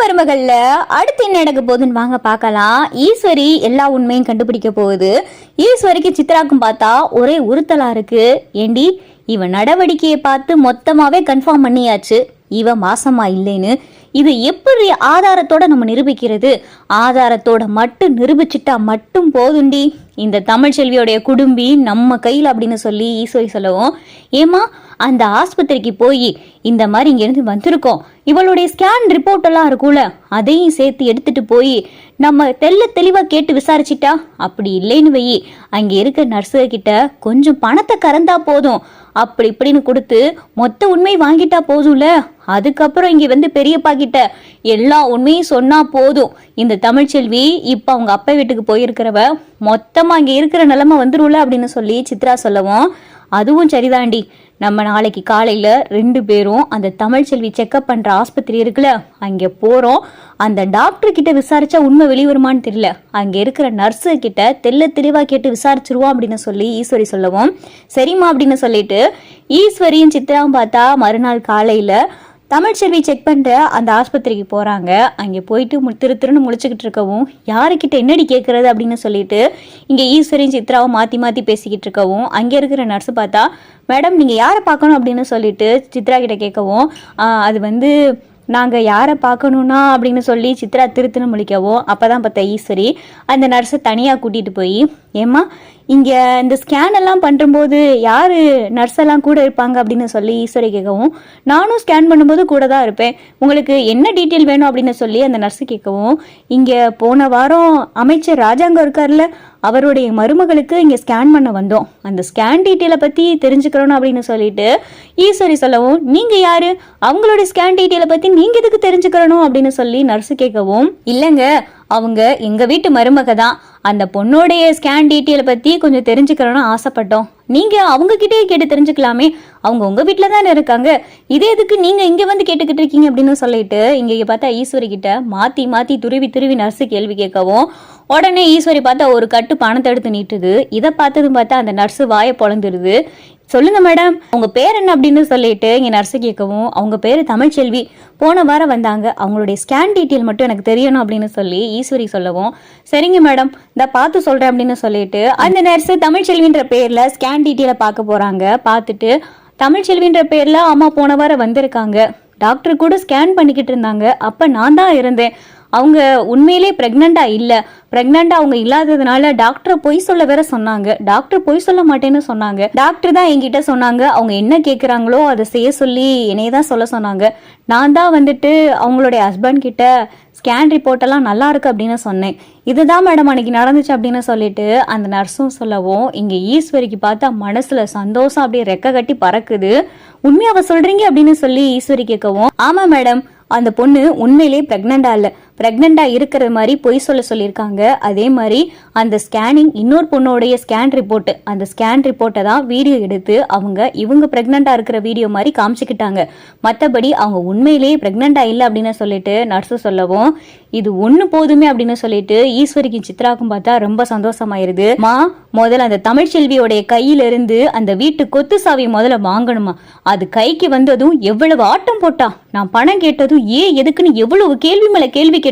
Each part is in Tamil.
மருமகள்ல அடுத்து என்ன நடக்க போகுதுன்னு வாங்க பார்க்கலாம். ஈஸ்வரி எல்லா உண்மையும் கண்டுபிடிக்க போகுது. ஈஸ்வரிக்கு சித்ராக்கும் பார்த்தா ஒரே உறுத்தலா இருக்கு. ஏண்டி இவன் நடவடிக்கையை பார்த்து மொத்தமாவே கன்ஃபார்ம் பண்ணியாச்சு. இவ மாசமா இல்லைன்னு இது எப்படி ஆதாரத்தோட நம்ம நிரூபிக்கிறது? ஆதாரத்தோட மட்டும் நிரூபிச்சிட்டா மட்டும் போதுண்டி. இந்த தமிழ் செல்வியோடைய குடும்பி நம்ம கையில் அப்படின்னு சொல்லி ஈசோய் சொல்லவும் ஏமா அந்த ஆஸ்பத்திரிக்கு போய் இந்த மாதிரி இங்கேருந்து வந்திருக்கோம். இவளுடைய ஸ்கேன் ரிப்போர்ட் எல்லாம் இருக்கும்ல அதையும் சேர்த்து எடுத்துட்டு போய் நம்ம தெல்ல தெளிவாக கேட்டு விசாரிச்சிட்டா? அப்படி இல்லைன்னு வை அங்கே இருக்க நர்ஸுகிட்ட கொஞ்சம் பணத்தை கறந்தா போதும். அப்படி இப்படின்னு கொடுத்து மொத்த உண்மை வாங்கிட்டா போதும்ல. அதுக்கப்புறம் இங்கே வந்து பெரியப்பா கிட்ட எல்லா உண்மையும் சொன்னால் போதும். இந்த தமிழ்ச்செல்வி இப்போ அவங்க அப்பா வீட்டுக்கு போயிருக்கிறவ மொத்தமாக இங்கே இருக்கிற நிலமை வந்துரும்ல அப்படின்னு சொல்லி சித்ரா சொல்லவும் அதுவும் சரிதாண்டி. நம்ம நாளைக்கு காலையில் ரெண்டு பேரும் அந்த தமிழ்ச்செல்வி செக்கப் பண்ணுற ஆஸ்பத்திரி இருக்குல்ல அங்கே போகிறோம் அந்த டாக்டர் கிட்ட விசாரிச்சா உண்மை வெளிவருமான்னு தெரியல. அங்கே இருக்கிற நர்ஸு கிட்ட தெல்ல தெளிவாக கேட்டு விசாரிச்சிருவோம் அப்படின்னு சொல்லி ஈஸ்வரி சொல்லவும். சரிம்மா அப்படின்னு சொல்லிட்டு ஈஸ்வரியும் சித்ராவும் பார்த்தா மறுநாள் காலையில் தமிழ்ச்செல்வி செக் பண்ணுற அந்த ஆஸ்பத்திரிக்கு போகிறாங்க அங்கே போயிட்டு மு திரு திருன்னு முழிச்சுக்கிட்டு இருக்கவும் யாருக்கிட்ட என்னடி கேட்குறது அப்படின்னு சொல்லிட்டு இங்கே ஈஸ்வரியும் சித்ராவும் மாற்றி மாற்றி பேசிக்கிட்டு இருக்கவும் அங்கே இருக்கிற நர்ஸு பார்த்தா மேடம் நீங்கள் யாரை பார்க்கணும்? அப்படின்னு சொல்லிட்டு சித்ரா கிட்ட கேட்கவும் அது வந்து நாங்கள் யாரை பார்க்கணுன்னா அப்படின்னு சொல்லி சித்ரா திருத்துன்னு முழிக்கவும் அப்போ தான் பார்த்தா ஈஸ்வரி அந்த நர்ஸை தனியாக கூட்டிகிட்டு போய் ஏம்மா இங்கே இந்த ஸ்கேன் எல்லாம் பண்ணும்போது யார் நர்ஸெல்லாம் கூட இருப்பாங்க அப்படின்னு சொல்லி ஈஸ்வரி கேட்கவும் நானும் ஸ்கேன் பண்ணும்போது கூட தான் இருப்பேன். உங்களுக்கு என்ன டீட்டெயில் வேணும் அப்படின்னு சொல்லி அந்த நர்ஸு கேட்கவும் இங்கே போன வாரம் அமைச்சர் ராஜாங்கம் இருக்கார்ல அவருடைய மருமகளுக்கு இங்கே ஸ்கேன் பண்ண வந்தோம். அந்த ஸ்கேன் டீட்டெயிலை பற்றி தெரிஞ்சுக்கிறோம் அப்படின்னு சொல்லிட்டு ஈஸ்வரி சொல்லவும் நீங்கள் யார்? அவங்களுடைய ஸ்கேன் டீட்டெயிலை பற்றி நீங்கள் எதுக்கு தெரிஞ்சுக்கிறணும்? அப்படின்னு சொல்லி நர்ஸு கேட்கவும் இல்லைங்க அவங்க எங்கள் வீட்டு மருமக தான் அந்த பொண்ணுடைய ஸ்கேன் டீட்டெயிலை பற்றி கொஞ்சம் தெரிஞ்சுக்கிறோன்னு ஆசைப்பட்டோம். நீங்கள் அவங்கக்கிட்டே கேட்டு தெரிஞ்சுக்கலாமே. அவங்க உங்கள் வீட்டில் தானே இருக்காங்க. இதே எதுக்கு நீங்கள் இங்கே வந்து கேட்டுக்கிட்டு இருக்கீங்க அப்படின்னு சொல்லிட்டு இங்கே பார்த்தா ஈஸ்வரி கிட்ட மாற்றி மாற்றி துருவி துருவி நர்ஸு கேள்வி கேட்கவும் உடனே ஈஸ்வரி பார்த்தா ஒரு கட்டு பணத்தை எடுத்து நீட்டுது. இதை பார்த்ததும் பார்த்தா அந்த நர்ஸு வாயை பொழந்துருது. சொல்லுங்க மேடம். உங்க பேர் என்ன அப்படின்னு சொல்லிட்டு இங்க நர்ஸு கேட்கவும் அவங்க பேர் தமிழ்ச்செல்வி. போன வாரம் வந்தாங்க. அவங்களுடைய ஸ்கேன் டீட்டெயில் மட்டும் எனக்கு தெரியணும் அப்படின்னு சொல்லி ஈஸ்வரி சொல்லவும் சரிங்க மேடம். இந்த பார்த்து சொல்றேன் அப்படின்னு சொல்லிட்டு அந்த நர்ஸு தமிழ்ச்செல்வின்ற பேர்ல ஸ்கேன் டீட்டெயிலை பார்க்க போறாங்க. பார்த்துட்டு தமிழ்ச்செல்வின்ற பேர்ல அம்மா போன வாரம் வந்திருக்காங்க. டாக்டர் கூட ஸ்கேன் பண்ணிக்கிட்டு இருந்தாங்க. அப்ப நான் தான் இருந்தேன். அவங்க உண்மையிலே ப்ரெக்னெண்ட்டாக இல்லை. ப்ரெக்னெண்ட்டாக அவங்க இல்லாததுனால டாக்டர் பொய் சொல்ல வேற சொன்னாங்க. டாக்டர் பொய் சொல்ல மாட்டேன்னு சொன்னாங்க. டாக்டர் தான் என்கிட்ட சொன்னாங்க. அவங்க என்ன கேட்குறாங்களோ அதை செய்ய சொல்லி என்னைய தான் சொல்ல சொன்னாங்க. நான் தான் வந்துட்டு அவங்களுடைய ஹஸ்பண்ட் கிட்ட ஸ்கேன் ரிப்போர்ட் எல்லாம் நல்லா இருக்கு அப்படின்னு சொன்னேன். இதுதான் மேடம் அன்னைக்கு நடந்துச்சு அப்படின்னு சொல்லிட்டு அந்த நர்ஸும் சொல்லவும் இங்க ஈஸ்வரிக்கு பார்த்தா மனசுல சந்தோஷம் அப்படியே ரெக்க கட்டி பறக்குது. உண்மையாவ சொல்றீங்க அப்படின்னு சொல்லி ஈஸ்வரி கேட்கவும் ஆமா மேடம் அந்த பொண்ணு உண்மையிலே பிரெக்னண்டா இல்லை. ப்ரெக்னெண்ட்டாக இருக்கிற மாதிரி பொய் சொல்ல சொல்லியிருக்காங்க. அதே மாதிரி அந்த ஸ்கேனிங் இன்னொரு பொண்ணோடைய ஸ்கேன் ரிப்போர்ட் அந்த ஸ்கேன் ரிப்போர்ட்டை தான் வீடியோ எடுத்து அவங்க இவங்க பிரெக்னண்டா இருக்கிற வீடியோ மாதிரி காமிச்சிக்கிட்டாங்க. மற்றபடி அவங்க உண்மையிலேயே பிரெக்னண்டா இல்லை அப்படின்னு சொல்லிட்டு நர்ஸு சொல்லவும் இது ஒன்று போதுமே அப்படின்னு சொல்லிட்டு ஈஸ்வரிக்கு சித்ராக்கும் பார்த்தா ரொம்ப சந்தோஷமாயிருது. மா முதல்ல அந்த தமிழ்ச்செல்வியோடைய கையிலிருந்து அந்த வீட்டு கொத்து சாவி முதல்ல வாங்கணுமா? அது கைக்கு வந்ததும் எவ்வளவு ஆட்டம் போட்டா? நான் பணம் கேட்டதும் ஏன் எதுக்குன்னு எவ்வளவு கேள்வி மேல கேள்வி கேட்டா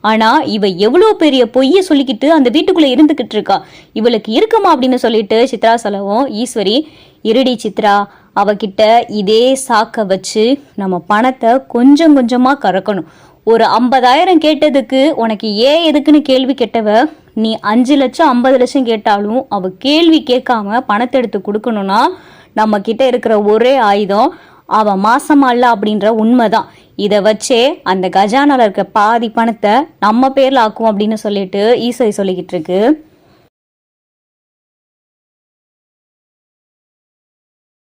ஆனா இவ எவ்வளவு பெரிய பொய்ய சொல்லிக்கிட்டு அந்த வீட்டுக்குள்ள இருந்துகிட்டு இருக்கா. இவளுக்கு இருக்குமா அப்படின்னு சொல்லிட்டு சித்ரா சொல்லவும் ஈஸ்வரி இருடி சித்ரா அவகிட்ட இதே சாக்க வச்சு நம்ம பணத்தை கொஞ்சம் கொஞ்சமா கறக்கணும். ஒரு ஐம்பதாயிரம் கேட்டதுக்கு உனக்கு ஏன் எதுக்குன்னு கேள்வி கேட்டவ நீ அஞ்சு லட்சம் ஐம்பது லட்சம் கேட்டாலும் அவ கேள்வி கேட்காம பணத்தை எடுத்து கொடுக்கணும்னா நம்ம கிட்ட இருக்கிற ஒரே ஆயுதம் அவ மாசமா இல்ல அப்படின்ற உண்மைதான். இதை வச்சே அந்த கஜானால இருக்க பாதி பணத்தை நம்ம பேர்ல ஆக்குவோம் அப்படின்னு சொல்லிட்டு ஈஸ்வரி சொல்லிக்கிட்டு இருக்கு.